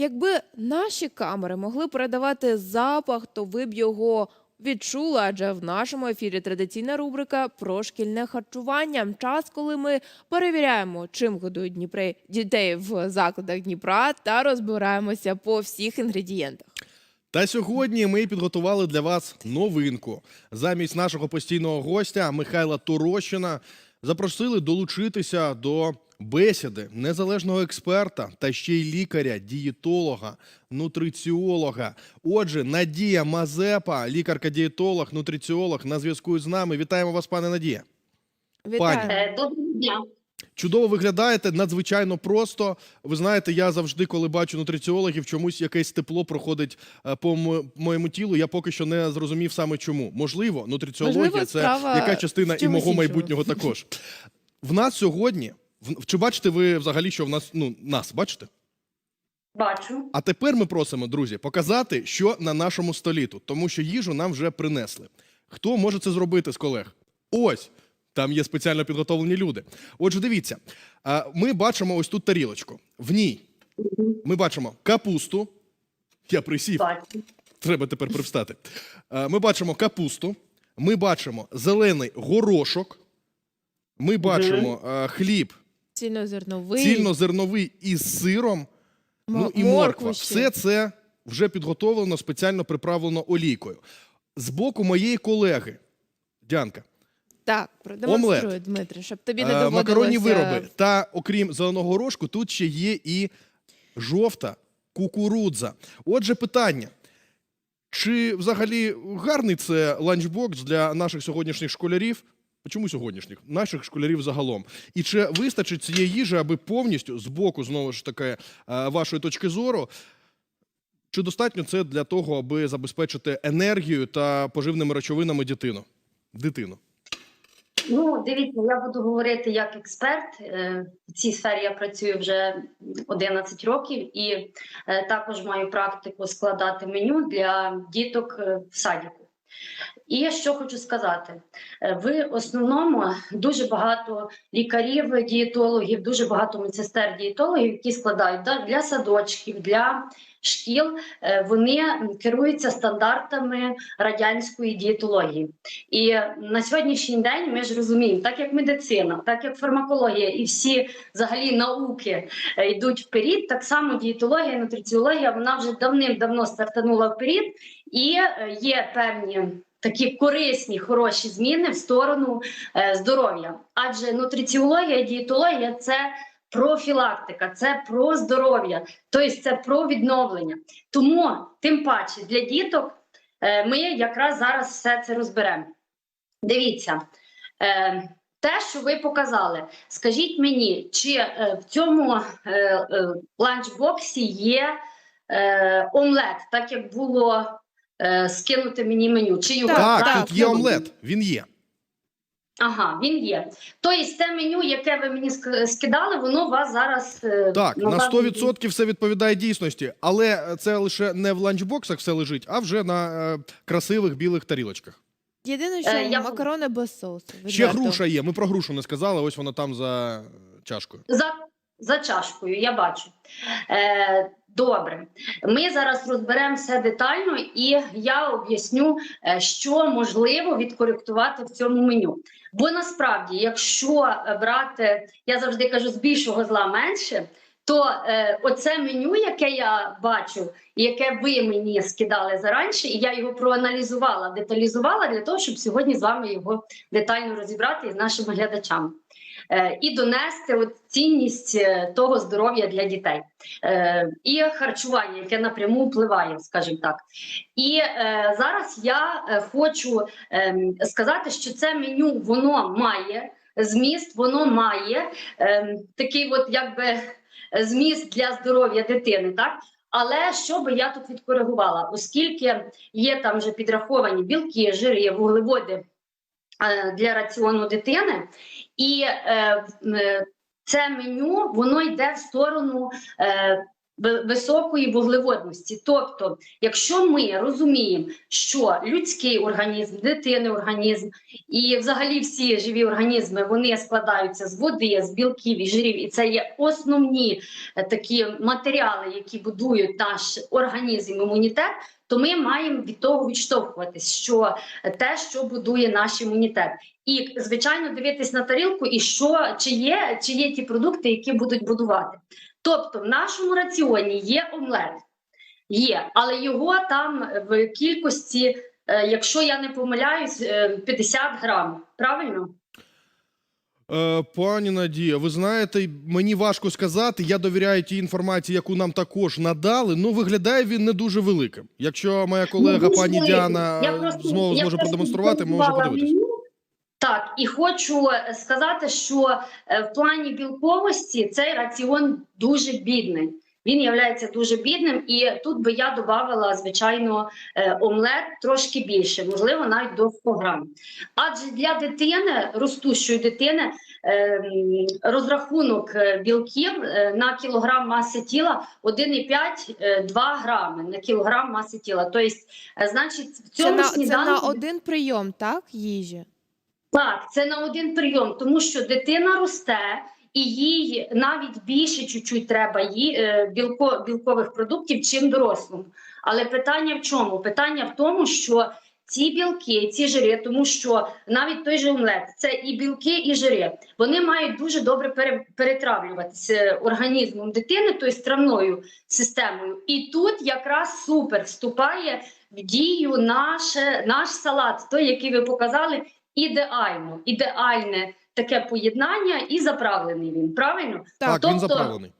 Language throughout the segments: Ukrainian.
Якби наші камери могли передавати запах, то ви б його відчули, адже в нашому ефірі традиційна рубрика про шкільне харчування. Час, коли ми перевіряємо, чим годують Дніпри дітей в закладах Дніпра, та розбираємося по всіх інгредієнтах. Та сьогодні ми підготували для вас новинку. Замість нашого постійного гостя Михайла Турощина запросили долучитися до бесіди незалежного експерта та ще й лікаря, дієтолога, нутриціолога. Отже, Надія Мазепа, лікарка-дієтолог, нутриціолог, на зв'язку з нами. Вітаємо вас, пане Надія. Вітаю. Пані. Доброго дня. Чудово виглядаєте, надзвичайно просто. Ви знаєте, я завжди, коли бачу нутриціологів, чомусь якесь тепло проходить е, по моєму тілу. Я поки що не зрозумів саме чому. Можливо, нутриціологія Можливо, це яка частина і мого майбутнього також. В нас сьогодні, в- чи бачите ви взагалі, що в нас ну нас бачите? Бачу. А тепер ми просимо, друзі, показати, що на нашому столі тут, тому що їжу нам вже принесли. Хто може це зробити з колег? Ось там є спеціально підготовлені люди. Отже, дивіться, ми бачимо ось тут тарілочку. В ній ми бачимо капусту. Я присів, треба тепер привстати. Ми бачимо капусту, ми бачимо зелений горошок, ми бачимо хліб Цільнозерновий, цільнозерновий із сиром. Ну і морква. Все це вже підготовлено, спеціально приправлено олійкою. З боку моєї колеги, Дянка, Так, продемонструй, Дмитрий, щоб тобі не е, доводилося... макаронні вироби. Та окрім зеленого горошку, тут ще є і жовта кукурудза. Отже, питання. Чи взагалі гарний це ланчбокс для наших сьогоднішніх школярів? Чому сьогоднішніх? Наших школярів загалом. І чи вистачить цієї їжі, аби повністю з боку, знову ж таки, е, вашої точки зору, чи достатньо це для того, аби забезпечити енергію та поживними речовинами дитину? Дитину. Ну, дивіться, я буду говорити як експерт. Е, В цій сфері я працюю вже 11 років і е, також маю практику складати меню для діток е, в садіку. І що хочу сказати, Е, в основному дуже багато лікарів, дієтологів, дуже багато медсестер дієтологів, які складають да, для садочків, для шкіл. е, Вони керуються стандартами радянської дієтології. І на сьогоднішній день ми ж розуміємо, так як медицина, так як фармакологія і всі взагалі науки е, йдуть вперед, так само дієтологія, нутриціологія вона вже давним-давно стартанула вперед, і є певні. Такі корисні, хороші зміни в сторону е, здоров'я. Адже нутриціологія, дієтологія це профілактика, це про здоров'я, тобто це про відновлення. Тому, тим паче, для діток е, ми якраз зараз все це розберемо. Дивіться, е, те, що ви показали, скажіть мені, чи в цьому ланчбоксі є омлет, так як було е, скинути мені меню? Чи його Так, так, тут є омлет, він є. Ага, він є. Тобто те меню, яке ви мені ск- скидали, воно у вас зараз е, Так, на напевно, 100% все відповідає дійсності, але це лише не в ланчбоксах все лежить, а вже на е, красивих білих тарілочках. Єдине, що Е, я- макарони без соусу. Ще відверто. груша є. Ми про грушу не сказали, ось вона там за е, чашкою. За, за чашкою, я бачу. Е, добре. Ми зараз розберемо все детально, і я об'ясню, е, що можливо відкоректувати в цьому меню. Бо насправді, якщо е, брати, я завжди кажу, з більшого зла менше. То е, оце меню, яке я бачу, яке ви мені скидали заранше, і я його проаналізувала, деталізувала для того, щоб сьогодні з вами його детально розібрати із нашими глядачами і донести от цінність е, того здоров'я для дітей е, і харчування, яке напряму впливає, скажімо так. І е, зараз я е, хочу е, сказати, що це меню воно має зміст, воно має е, такий, от якби зміст для здоров'я дитини, так. Але що би я тут відкоригувала, оскільки є там вже підраховані білки, жири, вуглеводи е, для раціону дитини, і е, е, це меню воно йде в сторону е, високої вуглеводності. Тобто, якщо ми розуміємо, що людський організм, дитини організм і взагалі всі живі організми вони складаються з води, з білків і жирів, і це є основні е, такі матеріали, які будують наш організм, імунітет, то ми маємо від того відштовхуватись, що те, що будує наш імунітет. І звичайно дивитись на тарілку, і що чи є, чи є ті продукти, які будуть будувати. Тобто, в нашому раціоні є омлет, є, але його там в кількості, е, якщо я не помиляюсь, е, 50 грам. Правильно? Е, пані Надія, ви знаєте, мені важко сказати. Я довіряю тій інформації, яку нам також надали. Ну, виглядає він не дуже великим. Якщо моя колега Ну, пані. Діана просто- зможе продемонструвати, ми можемо подивитися. Так, і хочу е, сказати, що е, в плані білковості цей раціон дуже бідний. Він є дуже бідним, і тут би я додавала, звичайно, е, омлет трошки більше, можливо, навіть до 100 грам. Адже для дитини, ростущої дитини, е, розрахунок білків на кілограм маси тіла 1,5-2 грами на кілограм маси тіла. Тобто, значить, в Це цьому на, це на один прийом, так, їжі? Так, це на один прийом, тому що дитина росте. І їй навіть більше чуть-чуть треба їй, е, білко, білкових продуктів, чим дорослому. Але питання в чому? Питання в тому, що ці білки, ці жири, тому що навіть той же омлет, це і білки, і жири, вони мають дуже добре пере, перетравлюватися організмом дитини, тобто травною системою. І тут якраз супер вступає в дію наше, наш салат, той, який ви показали, ідеально, ідеальне таке поєднання і заправлений він. Правильно? Так, тобто- він заправлений.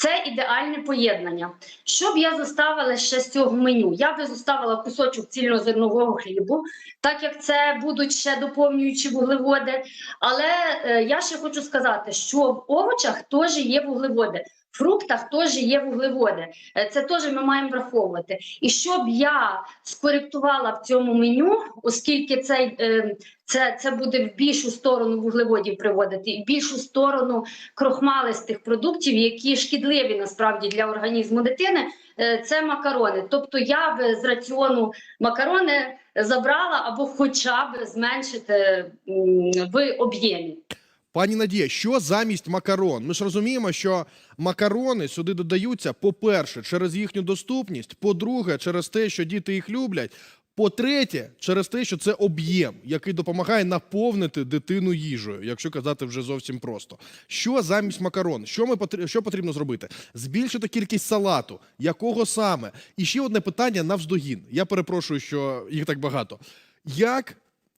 Це ідеальне поєднання. Що б я зоставила ще з цього меню? Я би зоставила кусочок цільнозернового хлібу, так як це будуть ще доповнюючі вуглеводи. Але е, я ще хочу сказати, що в овочах теж є вуглеводи. Фруктах теж є вуглеводи. Е, Це теж ми маємо враховувати. І щоб я скоректувала в цьому меню, оскільки цей, е, це, це буде в більшу сторону вуглеводів приводити, і в більшу сторону крохмалистих продуктів, які шкідливі насправді для організму дитини, е, це макарони. Тобто я би з раціону макарони забрала або хоча б зменшити в об'ємі. Пані Надія, що замість макарон? Ми ж розуміємо, що макарони сюди додаються, по-перше, через їхню доступність, по-друге, через те, що діти їх люблять. По-третє, через те, що це об'єм, який допомагає наповнити дитину їжею, якщо казати вже зовсім просто. Що замість макарон? Що ми що потрібно зробити? Збільшити кількість салату. Якого саме? І ще одне питання навздогін. Я перепрошую, що їх так багато. Як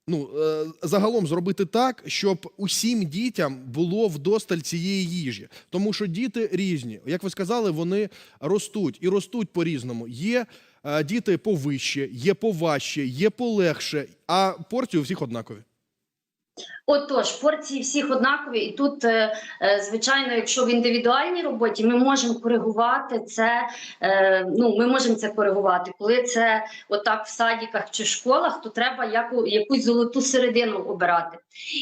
ну, е, загалом зробити так, щоб усім дітям було вдосталь цієї їжі. Тому що діти різні. Як ви сказали, вони ростуть і ростуть по-різному. Є е, діти повище, є поважче, є полегше, а порції у всіх однакові. Отож, порції всіх однакові, і тут, е, е, звичайно, якщо в індивідуальній роботі ми можемо коригувати це. Е, ну, ми можемо це коригувати. Коли це отак в садіках чи школах, то треба яку, якусь золоту середину обирати.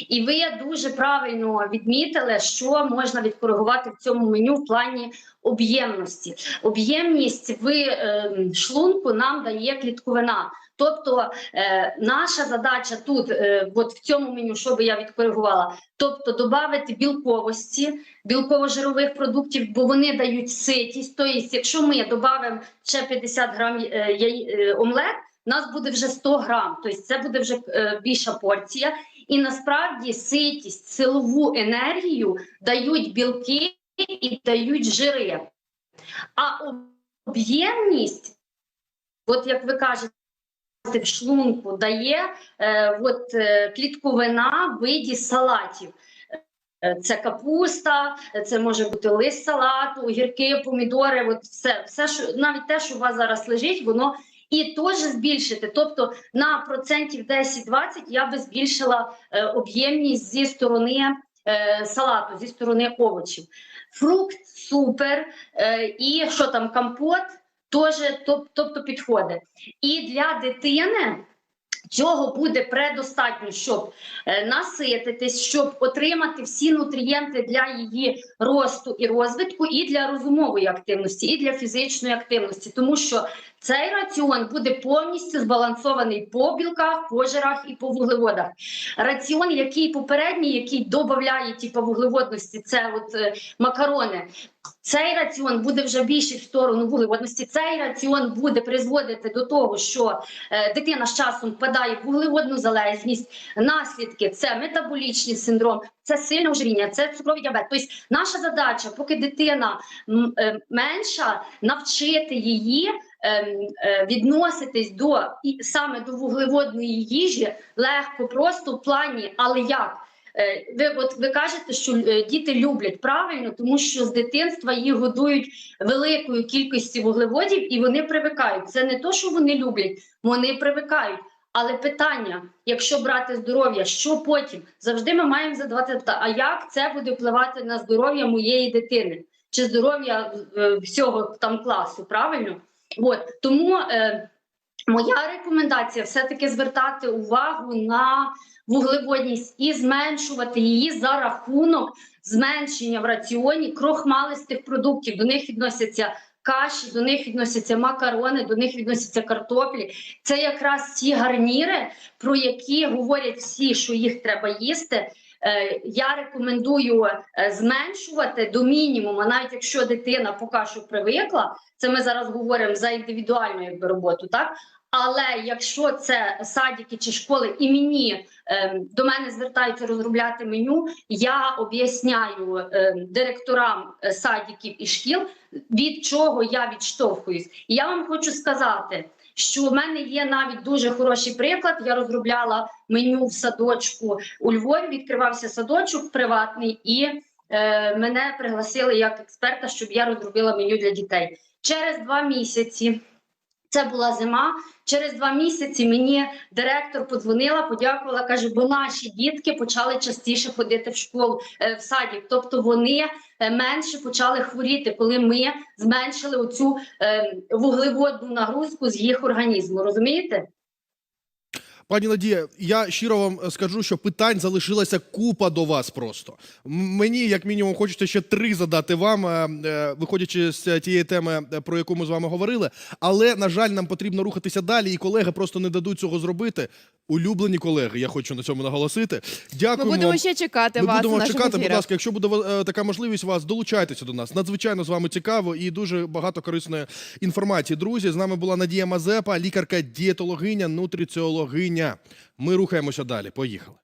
І ви дуже правильно відмітили, що можна відкоригувати в цьому меню в плані об'ємності. Об'ємність в шлунку нам дає клітковина. Тобто наша задача тут, от в цьому меню, що би я відкоригувала, тобто додати білковості, білково-жирових продуктів, бо вони дають ситість. Тобто, якщо ми додамо ще 50 грам е, е, омлет, у нас буде вже 100 грам, тобто це буде вже е, більша порція. І насправді ситість, силову енергію дають білки і дають жири. А об'ємність, от як ви кажете, в шлунку дає е, от, е, клітковина в виді салатів. Е, Це капуста, це може бути лист салату, огірки, помідори, от все, все що, навіть те, що у вас зараз лежить, воно і теж збільшити. Тобто на процентів 10-20 я би збільшила е, об'ємність зі сторони е, салату, зі сторони овочів. Фрукт супер, е, і що там, компот теж тоб- тобто підходить. І для дитини Цього буде предостатньо, щоб е, насититись, щоб отримати всі нутрієнти для її росту і розвитку, і для розумової активності, і для фізичної активності, тому що цей раціон буде повністю збалансований по білках, по жирах і по вуглеводах. Раціон, який попередній, який додає типу, вуглеводності, це от е, макарони. Цей раціон буде вже більше в сторону вуглеводності. Цей раціон буде призводити до того, що е, дитина з часом впадає в вуглеводну залежність. Наслідки це метаболічний синдром, це сильне ожиріння, це цукровий діабет. Тобто наша задача, поки дитина е, менша, навчити її. Ем, е, Відноситись до саме до вуглеводної їжі легко, просто в плані, але як? Е, Ви от ви кажете, що е, діти люблять правильно, тому що з дитинства їх годують великою кількістю вуглеводів, і вони привикають. Це не то, що вони люблять, вони привикають. Але питання, якщо брати здоров'я, що потім? Завжди ми маємо задавати питання, а як це буде впливати на здоров'я моєї дитини чи здоров'я всього там класу? Правильно? От тому е, моя рекомендація все-таки звертати увагу на вуглеводність і зменшувати її за рахунок зменшення в раціоні крохмалистих продуктів. До них відносяться каші, до них відносяться макарони, до них відносяться картоплі. Це якраз ті гарніри, про які говорять всі, що їх треба їсти. Е, Я рекомендую е, зменшувати до мінімуму, навіть якщо дитина поки що привикла. Це ми зараз говоримо за індивідуальну якби роботу, так але якщо це садики чи школи, і мені е, до мене звертаються розробляти меню, я об'ясняю директорам садиків і шкіл, від чого я відштовхуюсь. І я вам хочу сказати, що в мене є навіть дуже хороший приклад. Я розробляла меню в садочку у Львові. Відкривався садочок приватний, і е, мене пригласили як експерта, щоб я розробила меню для дітей. Через два місяці. Це була зима. Через два місяці мені директор подзвонила, подякувала, каже, бо наші дітки почали частіше ходити в школу е, в садів. Тобто вони е, менше почали хворіти, коли ми зменшили оцю е, вуглеводну нагрузку з їх організму. Розумієте? Пані Надія, я щиро вам скажу, що питань залишилася купа до вас просто. Мені, як мінімум, хочеться ще три задати вам, е, е, виходячи з тієї теми, е, про яку ми з вами говорили. Але, на жаль, нам потрібно рухатися далі, і колеги просто не дадуть цього зробити. Улюблені колеги, я хочу на цьому наголосити. Дякую. Ми будемо ще чекати Ми вас будемо чекати, будь ласка, якщо буде е, така можливість, вас долучайтеся до нас. Надзвичайно з вами цікаво і дуже багато корисної інформації. Друзі, з нами була Надія Мазепа, лікарка, дієтологиня, нутриціологиня. Ми рухаємося далі. Поїхали.